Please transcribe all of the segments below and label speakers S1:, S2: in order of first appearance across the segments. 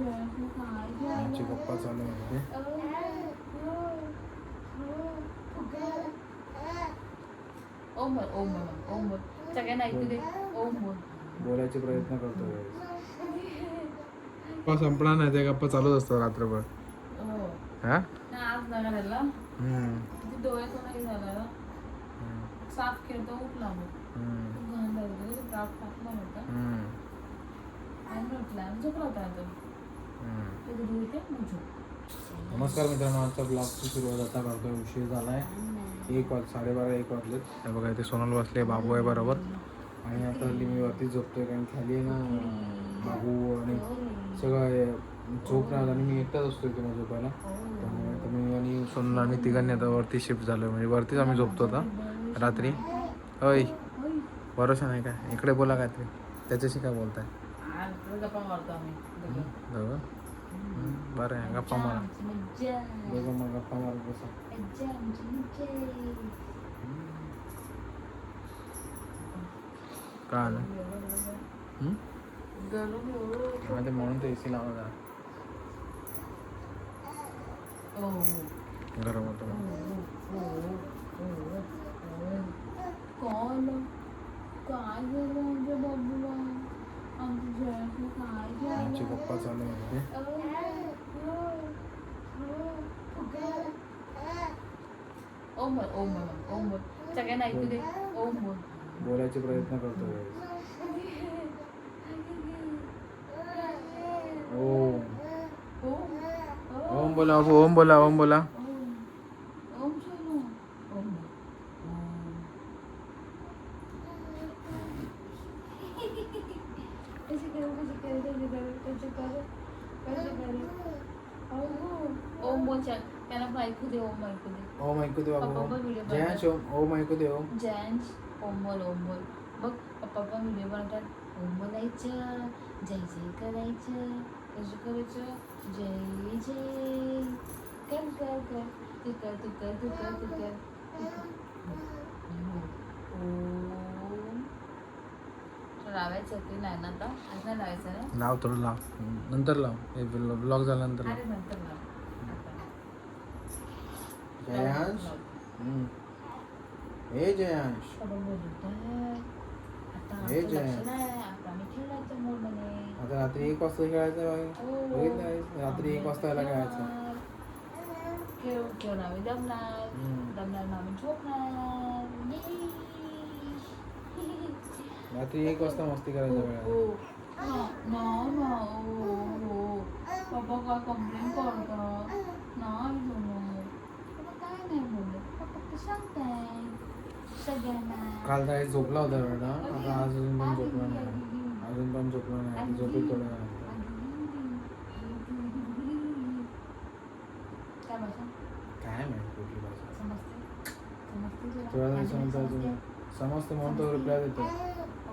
S1: आमची गप्पा चालू आहे
S2: ओम बोल ओम बोल ओम बोल सगळ्यांना ऐकू दे. ओम बोल
S1: बोलायचे प्रयत्न करतोय गप्पा संपणार नाही. ते गप्पा चालूच असतात रात्रभर.
S2: हो.
S1: हा?
S2: ना आज नका त्याला झालं? साफ केलं तर उठला मग. घाण झालं होतं त्रास टाकला होता आणि आणि झोपला होता मग
S1: नमस्कार मित्रांनो आजचा ब्लॉगची सुरुवात आता करतोय उशीर झाला आहे एक वाज साडेबारा एक वाजलेत. हे बघा इथे सोनल बसले बाबू आहे बरोबर. आणि आता हल्ली मी वरती झोपतोय कारण खाली आहे ना बाबू आणि सगळं झोप आलं आणि मी एकटाच असतो इथे झोपायला. त्यामुळे आता मी आणि सोनल आणि तिघांनी आता वरती शिफ्ट झालो म्हणजे वरतीच आम्ही झोपतो आता रात्री. अय भरोसा नाही का इकडे बोला काय ते त्याच्याशी काय बोलताय?
S2: आणि परत गप्पा मारतो आम्ही दोघं.
S1: दोघं हम्म, बरं आहे गप्पा मारा
S2: आमची मज्जा
S1: दोघं मग गप्पा मारत बसा
S2: मज्जा आमची मज्जा
S1: का आलं हम्म?
S2: गरम एवढं
S1: हा ते म्हणून ते ए सी लावा जरा.
S2: हो
S1: गरम होतं
S2: कॉल काय झालं आमच्या बाबूला आमच्या जयाला काय
S1: आमची
S2: झालं
S1: गप्पा चालू आहे
S2: ओम बोल ओम बोल ओम बोल सगळ्यांना ऐकू दे ओम बोल
S1: बोलायचे प्रयत्न करतोय ओम
S2: ओम
S1: ओम बोला बाबू ओम बोला ओम बोला
S2: ओम बोल चल ऐकू दे ओम ऐकू दे
S1: ओम ऐकू दे
S2: पप्पा
S1: जयांश ओम ओम ऐकू दे ओम
S2: जयंश ओम बोल ओम बोल बघ पप्पा पण व्हिडिओ बनवतात ओम बोलायचं जय जय करायचं कसं करायचं जय जय कर कर कर तू कर तू कर तू कर तू कर ओ ओम लावायचं ते नाही ना आता? लावायचं ना
S1: लाव थोडं लाव. नंतर लाव. हे ब्लॉग झाल्यानंतर
S2: अरे नंतर लाव.
S1: जयांश. हे जयांश हे
S2: आमचं
S1: जय.
S2: लक्ष नाही. आता
S1: रात्री एक वाजता खेळायचं बाई. बघितलं? रात्री एक वाजता यायला खेळायचं.
S2: खेळ खेळून आम्ही दमणार. दमणार आम्ही झोपणार.
S1: रात्री एक वाजता मस्ती करायचं वेळ
S2: नाही ना हो हो पप्पा काय कंप्लेंट करतात नाही बोलत पप्पा काय नाही बोलत पप्पा फक्त सांगताय सगळ्यांना
S1: काल काय झोपला होता वेळा आता आज अजून पण झोपला नाही अजून पण झोपला नाही झोपेत वेळाने.
S2: काय भाषा
S1: काय माहिती कुठली भाषा
S2: समजते समजते तुला?
S1: अजून
S2: समजते?
S1: म्हणून तो रिप्लाय देतो.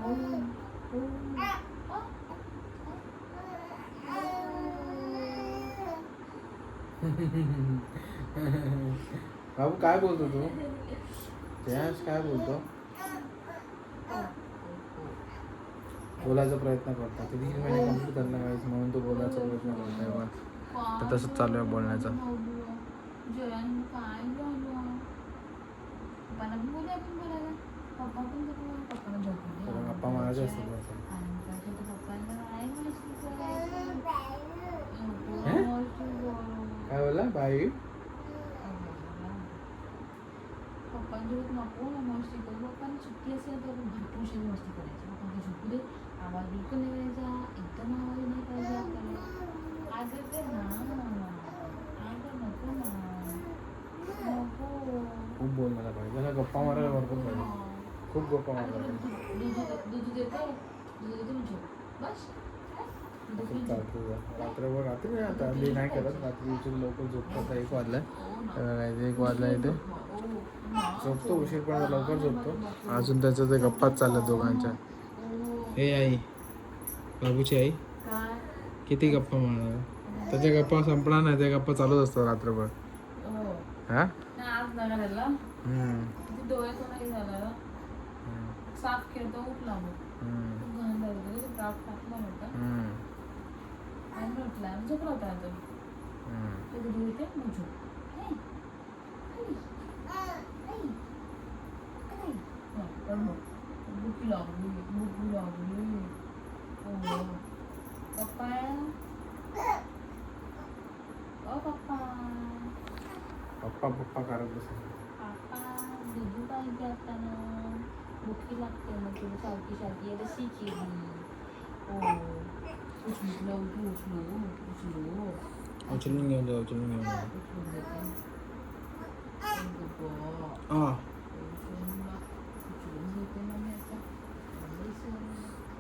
S1: बाबू काय बोलतो तू? जयांश काय बोलतो? बोलायचा प्रयत्न करतो. ते तीन महिने कंप्लीट झाले नाही म्हणून तो बोलायचा प्रयत्न करतोय बघ. तर तसंच चालू आहे बोलण्याचं.
S2: जयन काय झालं? आपण बोलायला? पप्पा पण झोपला पप्पाला आणि काय तर पप्पाला नाही मस्ती करायची.
S1: हे?
S2: नको
S1: बोला बाई
S2: पप्पांसोबत नको ना मस्ती करू पप्पांनी सुट्टी असेल तर भरपूर मस्ती करायची पप्पांना झोपू दे आवाज बिलकुल नाही करायचा एकदम आवाज नाही करायचा आपल्याला आज ते ना आज नको ना नको
S1: खूप बोलण्याला पाहिजे गप्पा मारायला भरपूर पाहिजे खूप गप्पा रात्रभर रात्री आता हल्ली नाही करत. रात्री उशीर लवकर झोपतो. एक वाजलाय. तर काय एक वाजला इथे. झोपतो उशीरपर्यंत लवकर झोपतो. अजून त्याचं ते गप्पाच चालल्या दोघांच्या. हे. आई. बाबूची आई.
S2: काय?
S1: किती गप्पा मारणार? त्याच्या गप्पा संपणार नाही. त्या गप्पा चालूच असतात रात्रभर.
S2: हो. साफ केलं तर उठला मग.
S1: हम्म,
S2: खूप घाण झालं होतं त्रास टाकला होता.
S1: हम्म.
S2: आणि बसला आणि झोपला होता
S1: हम्म.
S2: हे, लागली भूक लागली. हो. पप्पा. ओ पप्पा.
S1: पप्पा पप्पा करत बसेल.
S2: पप्पा दुधू पाहिजे आता ना भुकी लागते मग तुला सारखी सारखी. आता शिकेली हो. उचलू उचलू उचलू उचलू
S1: उचलून. घेऊन जा उचलून घेऊन जा
S2: उचलून
S1: हा.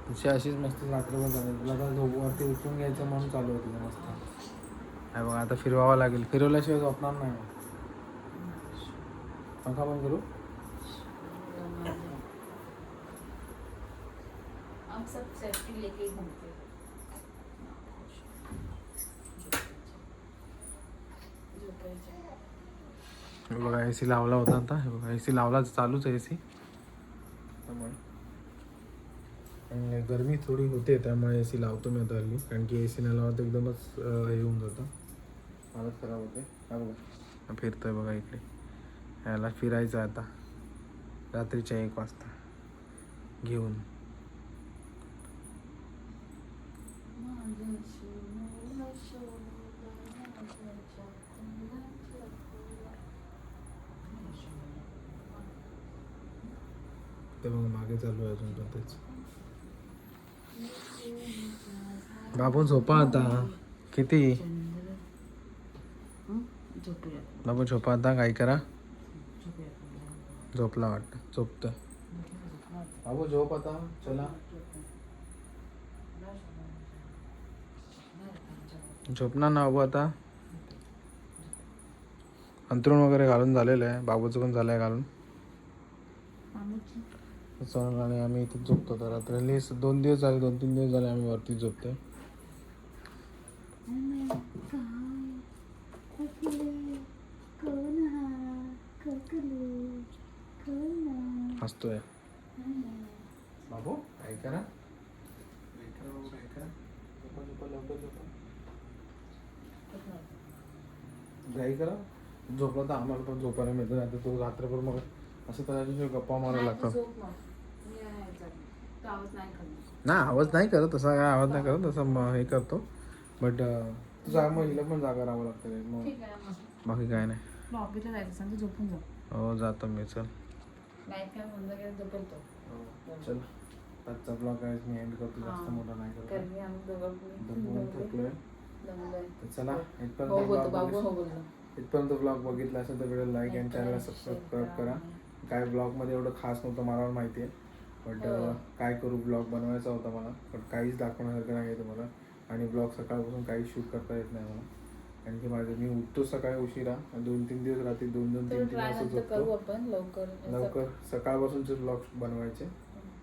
S1: तिची अशीच मस्त रात्रभर झाली तुला आता झोपवरती उठून घ्यायचं म्हणून चालू होतं मस्त. काय बघा आता फिरवावं लागेल. फिरवल्याशिवाय झोपणार नाही. पंखा बंद करू?
S2: हम सब सेल्फी लेके घूमते
S1: हे बघा ए सी लावला होता आता. हे बघा ए सी लावला चालूच आहे ए सी त्यामुळे. आणि गरमी थोडी होते त्यामुळे ए सी लावतो मी आता हल्ली. कारण की ए सी नाही लावत एकदमच हे होऊन जातं. हालत खराब होते. हा बघा फिरतोय बघा इकडे. याला फिरायचं आता. रात्रीच्या एक वाजता. घेऊन. ते मग मागे चालू आहे अजून पण तेच. बाबू झोपा आता. किती?
S2: झोपूया.
S1: बाबू झोपा आता काय करा? झोपला वाटतं झोपतं बाबू झोप आता चला. झोपणार ना बाबू आता. अंतरुण वगैरे घालून झालेलं आहे. बाबूचं पण झालं आहे घालून आणि आम्ही इथे झोपतो. तर रात्री दोन दिवस झाले दोन तीन दिवस झाले आम्ही वरती झोपतोय. हसतोय. बाबू काय करा काय करा बाबू, काय करा झोपा, झोपा, झोपा. घाई करा. झोपला तर आम्हाला पण झोपायला मिळतं नाही तो रात्रभर मग असं त्याच्याशी गप्पा मारायला लागतात. नाही आवाज नाही करत तसा काय आवाज नाही करत तसा म- हे करतो. बट तुझा मग हिला पण जागा राहावं लागतं रे. मग.
S2: ठीक आहे मग.
S1: बाकी काय नाही.
S2: ऑफिसला जायचं सांग तर झोपून जा.
S1: हो जातो मी चल.
S2: लाइट काय बंद केलं झोपतो.
S1: हो, चल. आजचा ब्लॉग आहे मी एंड करतो जास्त. मोठा नाही करतो.
S2: कारण आम्ही दोघं
S1: थकलोय. तर चला
S2: हो
S1: इथपर्यंत
S2: बोलतो बाबू हो
S1: इथपर्यंत ब्लॉग बघितला असेल तर व्हिडिओ लाईक आणि चॅनलला सबस्क्राईब करा काय ब्लॉगमध्ये एवढं खास नव्हतं मला माहिती आहे. बट
S2: हो.
S1: काय करू ब्लॉग बनवायचा होता मला. पण काहीच दाखवण्यासारखं नाही आहे तुम्हाला. आणि ब्लॉग सकाळपासून काही शूट करता येत नाही मला. कारण की माझं मी उठतो सकाळी उशिरा आणि दोन तीन दिवस रात्री दोन दोन तीन तीन
S2: ट्राय
S1: वाजता
S2: नंतर करू
S1: झोपतो
S2: आपण लवकर.
S1: लवकर. सकाळपासूनचे ब्लॉग बनवायचे.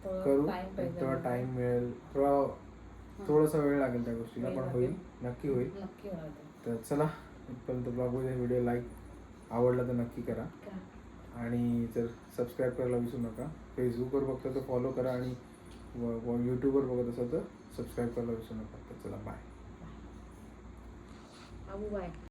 S1: करू.
S2: पाहिजे
S1: तेव्हा टाइम मिळेल. थोडा थोडासा वेळ लागेल त्या गोष्टीला पण. होईल. नक्की होईल.
S2: नक्की.
S1: तर चला इथपर्यंत ब्लॉगमध्ये व्हिडिओ लाईक आवडला तर नक्की करा? आणि जर सबस्क्राईब करायला विसरू नका फेसबुकवर बघता तर फॉलो करा आणि यूट्यूबवर बघत असाल तर सबस्क्राईब करायला विसरू नका. तर चला बाय.
S2: बाय